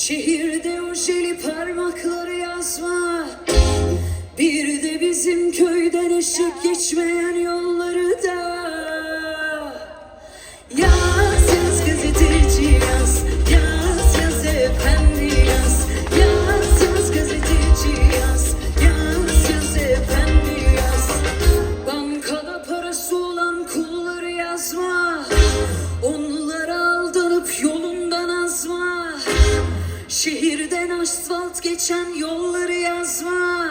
Şehirde o jeli parmakları yazma. Bir de bizim köyden eşek geçmeyen yolları da asfalt geçen yolları yazma.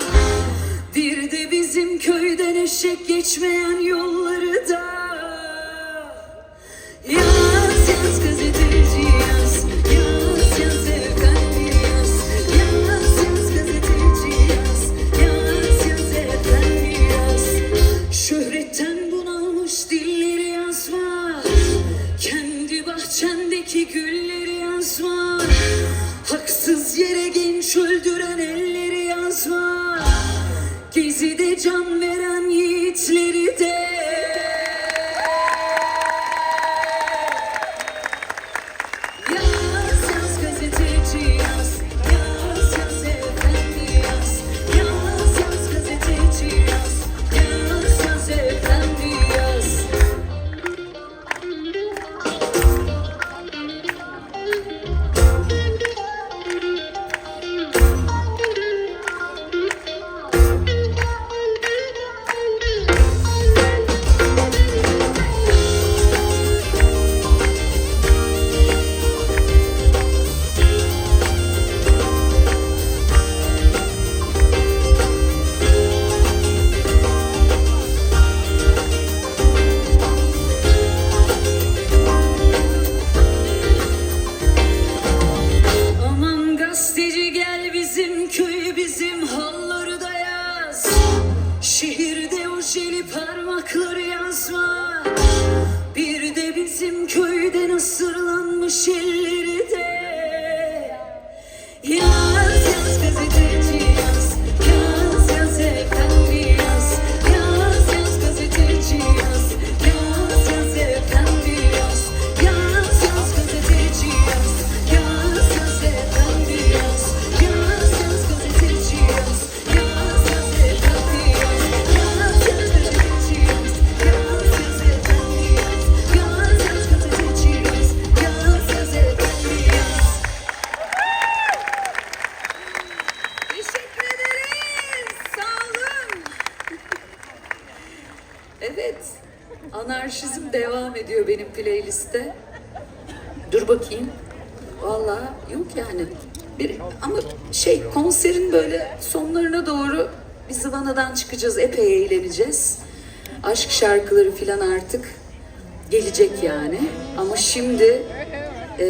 Bir de bizim köyden eşek geçmeyen yolları da. Yaz yaz gazeteci yaz Yaz yaz efendi yaz. Yaz yaz gazeteci yaz Yaz yaz efendi yaz. Şöhretten bunalmış dilleri yazma. Kendi bahçendeki gülleri yazma genç öldüren elleri yazma. Gezide can köyden Evet. Anarşizm devam ediyor benim playlistte. Dur bakayım. Vallahi yok yani. Bir, ama şey konserin böyle sonlarına doğru bir zıvanadan çıkacağız. Epey eğleneceğiz. Aşk şarkıları filan artık gelecek yani. Ama şimdi eee